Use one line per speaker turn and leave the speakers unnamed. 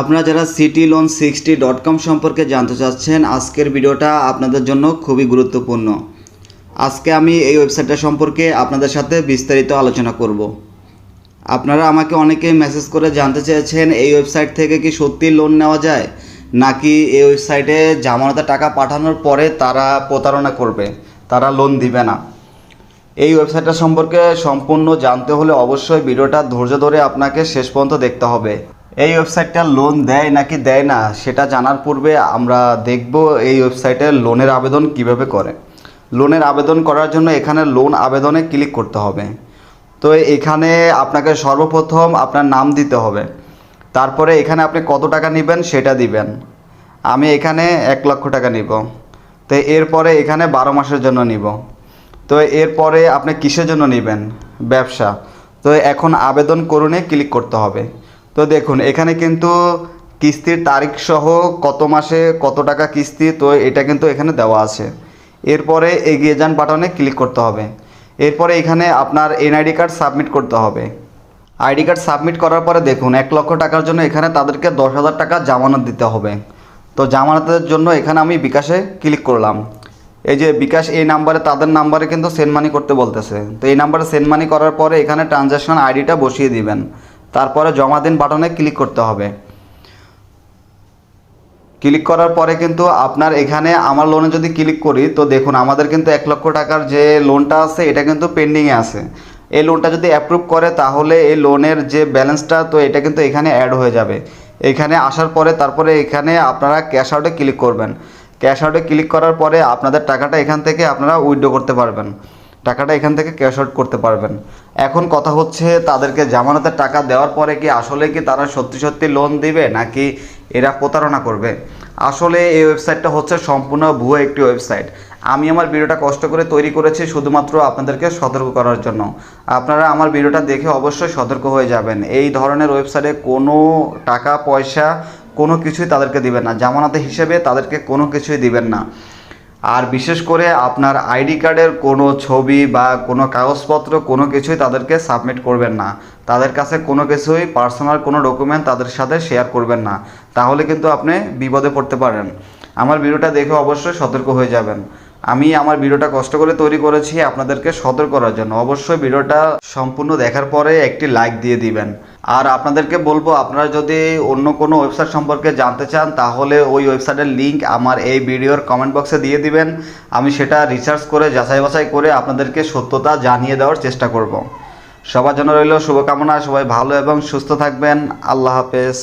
আপনারা যারা city loan sixty dot com সম্পর্কে জানতে চাচ্ছেন, আজকের ভিডিওটা আপনাদের জন্য খুবই গুরুত্বপূর্ণ। আজকে আমি এই ওয়েবসাইটটা সম্পর্কে আপনাদের সাথে বিস্তারিত আলোচনা করব। আপনারা আমাকে অনেকেই মেসেজ করে জানতে চেয়েছেন, এই ওয়েবসাইট থেকে কি সত্যি লোন নেওয়া যায়? নাকি এই ওয়েবসাইটে জামানতে টাকা পাঠানোর পরে তারা প্রতারণা করবে? তারা লোন দিবে না। এই ওয়েবসাইটটা সম্পর্কে সম্পূর্ণ জানতে হলে অবশ্যই ভিডিওটা ধৈর্য ধরে আপনাকে শেষ পর্যন্ত দেখতে হবে। এই ওয়েবসাইটটা লোন দেয় নাকি দেয় না, সেটা জানার পূর্বে আমরা দেখব এই ওয়েবসাইটে লোনের আবেদন কীভাবে করে। লোনের আবেদন করার জন্য এখানে লোন আবেদনে ক্লিক করতে হবে। তো এখানে আপনাকে সর্বপ্রথম আপনার নাম দিতে হবে। তারপরে এখানে আপনি কত টাকা নেবেন সেটা দিবেন। আমি এখানে এক লক্ষ টাকা নিব। তো এরপরে এখানে বারো মাসের জন্য নিব। তো এরপরে আপনি কিসের জন্য নেবেন? ব্যবসা। তো এখন আবেদন করুনে ক্লিক করতে হবে। তো দেখুন, এখানে কিন্তু কিস্তির তারিখ সহ কত মাসে কত টাকা কিস্তি, তো এটা কিন্তু এখানে দেওয়া আছে। এরপরে এগিয়ে যান বাটনে ক্লিক করতে হবে। এরপরে এখানে আপনার এনআইডি কার্ড সাবমিট করতে হবে। আইডি কার্ড সাবমিট করার পরে দেখুন, এক লক্ষ টাকার জন্য এখানে তাদেরকে দশ হাজার টাকা জামানত দিতে হবে। তো জামানতের জন্য এখানে আমি বিকাশে ক্লিক করলাম। এই যে বিকাশ এই নাম্বারে, তাদের নাম্বারে কিন্তু সেন্ড মানি করতে বলতেছে। তো এই নাম্বারে সেন্ড মানি করার পরে এখানে ট্রানজ্যাকশন আইডিটা বসিয়ে দিবেন। তারপরে জমা দিন বাটনে ক্লিক করতে হবে। ক্লিক করার পরে কিন্তু আপনার এখানে আমার লোনে যদি ক্লিক করি, তো দেখুন আমাদের কিন্তু এক লক্ষ টাকার যে লোনটা আছে, এটা কিন্তু পেন্ডিংয়ে আছে। এই লোনটা যদি অ্যাপ্রুভ করে, তাহলে এই লোনের যে ব্যালেন্সটা তো এটা কিন্তু এখানে অ্যাড হয়ে যাবে। এখানে আসার পরে তারপরে এখানে আপনারা ক্যাশ আউটে ক্লিক করবেন। ক্যাশ আউটে ক্লিক করার পরে আপনাদের টাকাটা এখান থেকে আপনারা উইথড্র করতে পারবেন। টাকাটা এখান থেকে ক্যাশ আউট করতে পারবেন। এখন কথা হচ্ছে তাদেরকে জামানতের টাকা দেওয়ার পরে কি আসলে কি তারা সত্যি সত্যি লোন দিবে নাকি এরা প্রতারণা করবে? আসলে এই ওয়েবসাইটটা হচ্ছে সম্পূর্ণ ভুয়ো একটি ওয়েবসাইট আমি আমার ভিডিওটা কষ্ট করে তৈরি করেছি শুধুমাত্র আপনাদেরকে সতর্ক করার জন্য। আপনারা আমার ভিডিওটা দেখে অবশ্যই সতর্ক হয়ে যাবেন। এই ধরনের ওয়েবসাইটে কোনো টাকা, পয়সা কোনো কিছুই তাদেরকে দিবেন না। জামানতে হিসেবে তাদেরকে কোনো কিছুই দিবেন না। আর বিশেষ করে আপনার আইডি কার্ডের কোনো ছবি বা কোনো কাগজপত্র, কোনো কিছুই তাদেরকে সাবমিট করবেন না। তাদের কাছে কোনো কিছুই পার্সোনাল কোনো ডকুমেন্ট তাদের সাথে শেয়ার করবেন না। তাহলে কিন্তু আপনি বিপদে পড়তে পারেন। আমার ভিডিওটা দেখে অবশ্যই সতর্ক হয়ে যাবেন। আমি আমার ভিডিওটা কষ্ট করে তৈরি করেছি আপনাদেরকে সতর্ক করার জন্য। অবশ্যই ভিডিওটা সম্পূর্ণ দেখার পরে একটি লাইক দিয়ে দিবেন। আর আপনাদেরকে বলব, আপনারা যদি অন্য কোনো ওয়েবসাইট সম্পর্কে জানতে চান, তাহলে ওই ওয়েবসাইটের লিঙ্ক আমার এই ভিডিওর কমেন্ট বক্সে দিয়ে দিবেন। আমি সেটা রিসার্চ করে, যাচাই বাছাই করে আপনাদেরকে সত্যতা জানিয়ে দেওয়ার চেষ্টা করব। সবার জন্য রইল শুভকামনা, সবাই ভালো এবং সুস্থ থাকবেন। আল্লাহ হাফেজ।